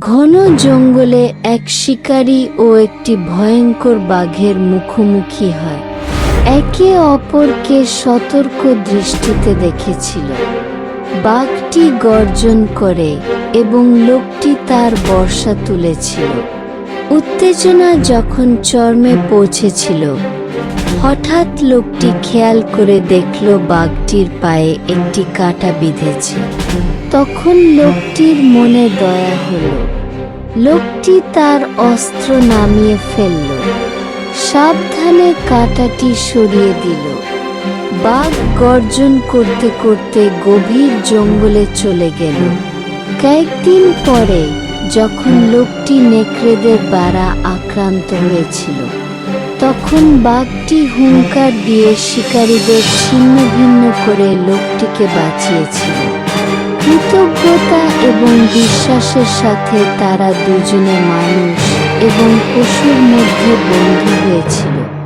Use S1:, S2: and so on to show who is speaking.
S1: ঘন জঙ্গলে এক শিকারী ও একটি ভয়ঙ্কর বাঘের মুখোমুখি হয়। একে অপরকে সতর্ক দৃষ্টিতে দেখেছিল। বাঘটি গর্জন করে এবং লোকটি তার বর্ষা তুলেছিল। উত্তেজনা যখন চর্মে পৌঁছেছিল হঠাৎ লোকটি খেয়াল করে দেখল বাঘটির পায়ে একটি কাঁটা বিঁধেছে। তখন লোকটির মনে দয়া হলো। লোকটি তার অস্ত্র নামিয়ে ফেলল। সাবধানে কাঁটাটি সরিয়ে দিল। বাঘ গর্জন করতে করতে গভীর জঙ্গলে চলে গেল। কয়েকদিন পরে যখন লোকটি নেকড়েদের দ্বারা আক্রান্ত হয়েছিল তখন বাঘটি হুঙ্কার দিয়ে শিকারীদের ছিন্ন ভিন্ন করে লোকটিকে বাঁচিয়েছিল। কৃতজ্ঞতা এবং বিশ্বাসের সাথে তারা দুজনে মানুষ এবং পশুর মধ্যে বন্ধু হয়েছিল।